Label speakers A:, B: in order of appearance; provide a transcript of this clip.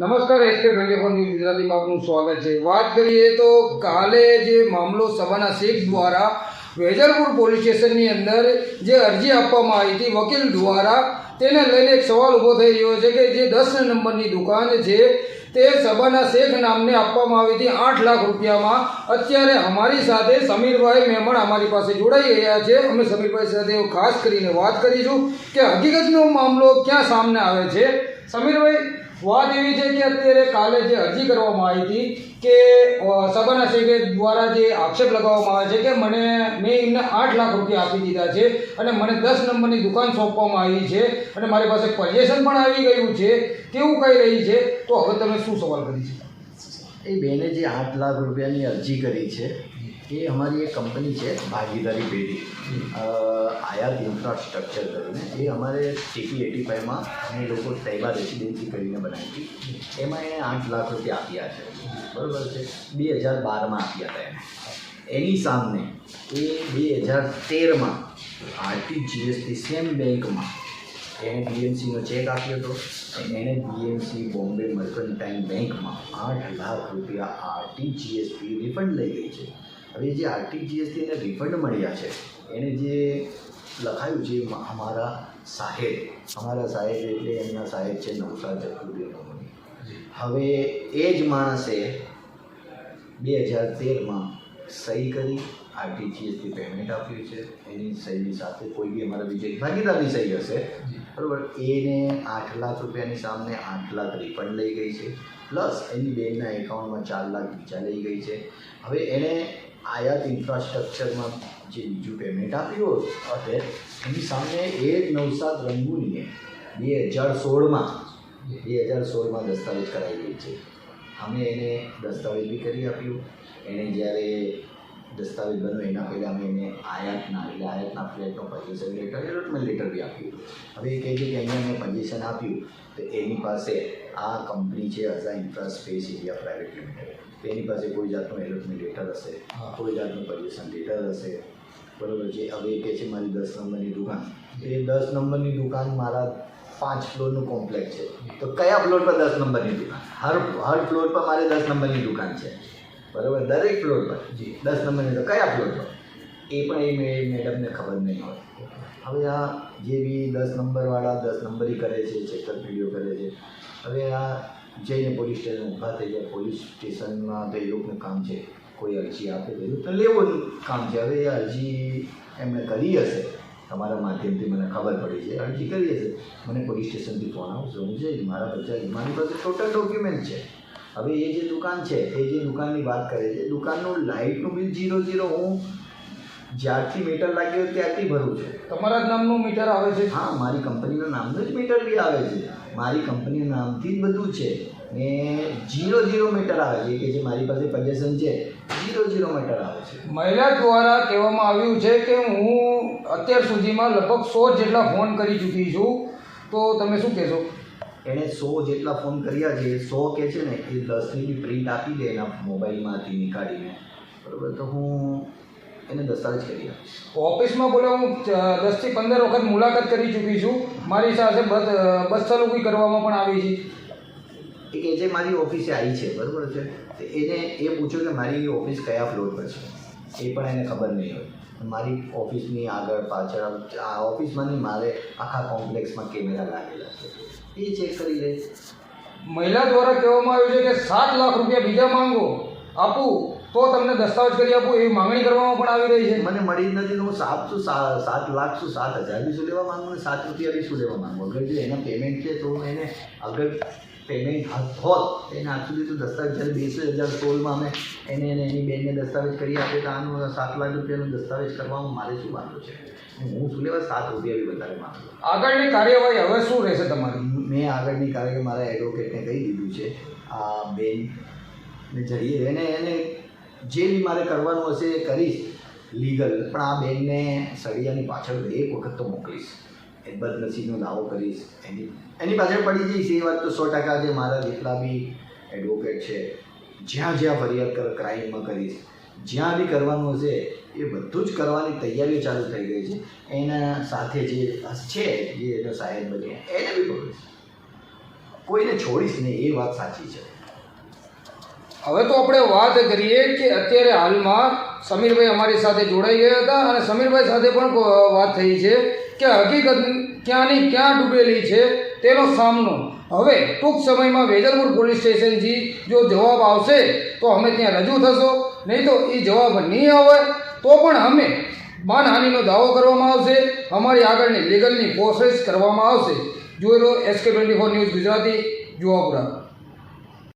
A: નમસ્કાર SK twenty four news ગુજરાતીમાં આપનું સ્વાગત છે. વાત કરીએ તો કાલે જે મામલો સવાના શેખ દ્વારા વેજલપુર પોલીસ સ્ટેશનની અંદર જે અરજી આપવામાં આવી હતી, વકીલ દ્વારા તેને લઈને એક સવાલ ઊભો થઈ રહ્યો છે કે જે દસ નંબરની દુકાન છે, તે સબાના શેખ નામને આપવામાં આવી હતી. આઠ લાખ રૂપિયામાં. અત્યારે અમારી સાથે સમીરભાઈ મેમણ અમારી પાસે જોડાઈ રહ્યા છે. અમે સમીરભાઈ સાથે ખાસ કરીને વાત કરીશું કે હકીકતનો મામલો ક્યાં સામને આવે છે. સમીરભાઈ વાત એવી છે કે અત્યારે કાલે જે અરજી કરવામાં આવી હતી કે સબાના શેખે દ્વારા જે આક્ષેપ લગાવવામાં આવે છે કે મને, મેં એમને આઠ લાખ રૂપિયા આપી દીધા છે અને મને દસ નંબરની દુકાન સોંપવામાં આવી છે અને મારી પાસે પજેશન પણ આવી ગયું છે. તેવું કહી રહી છે. તો હવે તમે શું સવાલ કરી છે
B: એ બેને જે આઠ લાખ રૂપિયાની અરજી કરી છે, એ અમારી એક કંપની છે, ભાગીદારી પેઢી. આયાત ઇન્ફ્રાસ્ટ્રક્ચર કરીને. એ અમારે ટીપી એટી ફાઈવમાં અમે લોકો તૈબા રેસિડેન્સી કરીને બનાવી હતી. એમાં એણે આઠ લાખ રૂપિયા આપ્યા છે. બરાબર છે? બે હજાર બારમાં આપ્યા હતા એને એની સામે એ બે હજાર તેરમાં આરટીજીએસથી સેમ બેંકમાં એણે બીએમસીનો ચેક આપ્યો હતો એને એણે બીએમસી બોમ્બે મર્કન્ટાઇન બેંકમાં આઠ લાખ રૂપિયા આરટીજીએસ ફી રિફંડ લઈ ગઈ છે. હવે જે આરટીજીએસથી એને રિફંડ મળ્યા છે એણે જે લખાયું છે અમારા સાહેબ અમારા સાહેબ એટલે એમના સાહેબ છે નવસાર ચતુર્વેદી હવે એ જ માણસે બે હજાર તેરમાં સહી કરી. આરટીજીએસથી પેમેન્ટ આપ્યું છે. એની સહીની સાથે કોઈ બી અમારા બીજા ભાગીદારની સહી હશે. બરાબર? એને આઠ લાખ રૂપિયાની સામે આઠ લાખ રિફંડ લઈ ગઈ છે. પ્લસ એની બેનના એકાઉન્ટમાં ચાર લાખ બીજા લઈ ગઈ છે. હવે એણે આયાત ઇન્ફ્રાસ્ટ્રક્ચરમાં જે બીજું પેમેન્ટ આપ્યું હતું એની સામે એ જ નવસાદ રંગુનીએ બે હજાર સોળમાં બે હજાર સોળમાં દસ્તાવેજ કરાવી ગઈ છે. અમે એને દસ્તાવેજ બી કરી આપ્યું. એણે જ્યારે દસ્તાવેજ બન્યો એના પહેલાં અમે એને આયાતના એટલે આયાતના ફ્લેટનો પજેશન લેટર એલોટમેન્ટ લેટર બી આપ્યું. હવે એ કહે છે કે અહીંયા મેં પજેશન આપ્યું તો એની પાસે આ કંપની છે Aza infra space area private limited તો એની પાસે કોઈ જાતનું એલોટમેન્ટ લેટર હશે. કોઈ જાતનું પજેશન લેટર હશે. બરાબર છે? હવે એ કહે છે મારી દસ નંબરની દુકાન. એ દસ નંબરની દુકાન મારા પાંચ ફ્લોરનું કોમ્પ્લેક્સ છે. તો કયા ફ્લોર પર દસ નંબરની દુકાન? હર હર ફ્લોર પર મારે દસ નંબરની દુકાન છે. બરાબર? દરેક ફ્લોર પર.
A: જી.
B: દસ નંબરની તો કયા ફ્લોર પર? એ પણ એ મેડમને ખબર નહીં હોય. હવે આ જે બી દસ નંબરવાળા દસ નંબરી કરે છે છેતરપિંડીઓ કરે છે હવે આ જઈને પોલીસ સ્ટેશન ઊભા થઈ જાય પોલીસ સ્ટેશનમાં તો એ લોકોનું કામ છે. કોઈ અરજી આપે તો લેવાનું કામ છે. હવે એ અરજી એમણે કરી હશે. તમારા માધ્યમથી મને ખબર પડી છે. અરજી કરી હશે મને પોલીસ સ્ટેશનથી ફોન આવશે હું જઈશ મારા બધા મારી પાસે ટોટલ ડોક્યુમેન્ટ છે. હવે એ જે દુકાન છે, એ જે દુકાનની વાત કરે છે, દુકાનનું લાઇટનું બિલ ઝીરો ઝીરો હું જ્યારથી મીટર લાગ્યું ત્યારથી ભરું છું.
A: તમારા જ નામનું મીટર આવે છે?
B: હા મારી કંપનીના નામનું જ મીટર બી આવે છે. મારી કંપનીના નામથી જ બધું છે. ને જીરો જીરો મીટર આવે છે કે જે મારી પાસે પજેશન છે જીરો જીરો મીટર આવે છે.
A: મહિલા દ્વારા કહેવામાં આવ્યું છે કે હું અત્યાર સુધીમાં લગભગ સો જેટલા ફોન કરી ચૂકી છું. તો તમે શું કહેશો?
B: એણે સો જેટલા ફોન કર્યા છે સો કે છે ને એ દસની બી પ્રિન્ટ આપી દે એના મોબાઈલમાંથી નીકાળીને. બરાબર તો હું એને દસ્તાવેજ કરી આપીશ.
A: ઓફિસમાં બોલે હું દસથી પંદર વખત મુલાકાત કરી ચૂકી છું. મારી સાથે બસ બસ ચાલુ કરવામાં પણ આવી છે.
B: એ કે જે મારી ઓફિસે આવી છે બરાબર છે? તો એને એ પૂછ્યું કે મારી ઓફિસ કયા ફ્લોર પર છે? એ પણ એને ખબર નહીં હોય. મારી ઓફિસની આગળ પાછળ આ ઓફિસમાં નહીં મારે આખા કોમ્પ્લેક્સમાં કેમેરા લાગેલા છે. એ ચેક કરી લે.
A: મહિલા દ્વારા કહેવામાં આવ્યું છે કે સાત લાખ રૂપિયા બીજા માંગો. આપું. તો તમને દસ્તાવેજ કરી આપું એવી માંગણી કરવામાં પણ આવી રહી છે.
B: મને મળી જ નથી તો હું સાત શું સાત લાખ શું સાત હજાર બી શું લેવા માંગુ ને સાત રૂપિયા બી શું લેવા માંગુ? અગર જો એના પેમેન્ટ છે તો હું એને અગર પેમેન્ટ હોત એને આજ સુધી તો દસ્તાવેજ જ્યારે બેસો હજાર સોળમાં અમે એને એને એની બેનને દસ્તાવેજ કરી આપીએ તો આનું સાત લાખ રૂપિયાનું દસ્તાવેજ કરવામાં મારે શું વાંધો છે? હું શું લેવા સાત રૂપિયા બી વધારે માંગુ?
A: આગળની કાર્યવાહી હવે શું રહેશે તમારી?
B: મેં આગળની કાર્યવાહી મારા એડવોકેટને કહી દીધું છે આ બેન ને જઈએ એને એને જે બી મારે કરવાનું હશે એ કરીશ. લીગલ પણ આ બેનને સળિયાની પાછળ એક વખત તો મોકલીશ. એ બદનસીબનો દાવો કરીશ. એની એની પાછળ પડી જઈશ. એ વાત તો સો ટકા જે મારા જેટલા બી એડવોકેટ છે, જ્યાં જ્યાં ફરિયાદ કર ક્રાઇમમાં કરીશ. જ્યાં બી કરવાનું હશે, એ બધું જ કરવાની તૈયારીઓ ચાલુ થઈ ગઈ છે. એના સાથે જે છે, જે એનો સાહેબ બની એને બી પકડીશ. કોઈને છોડીશ નહીં, એ વાત સાચી છે.
A: હવે તો આપણે વાત કરીએ કે અત્યારે હાલમાં સમીરભાઈ અમારી સાથે જોડાઈ ગયા હતા અને સમીરભાઈ સાથે પણ વાત થઈ છે કે હકીકત ક્યાંની ક્યાં ડૂબેલી છે તેનો સામનો. હવે ટૂંક સમયમાં વેજલપુર પોલીસ સ્ટેશનથી જો જવાબ આવશે તો અમે ત્યાં રજૂ થશો. નહીં તો એ જવાબ નહીં આવે તો પણ અમે માનહાનિનો દાવો કરવામાં આવશે. અમારી આગળની લીગલની પ્રોસેસ કરવામાં આવશે. જોઈ લો SK twenty four news Gujarati Juvapura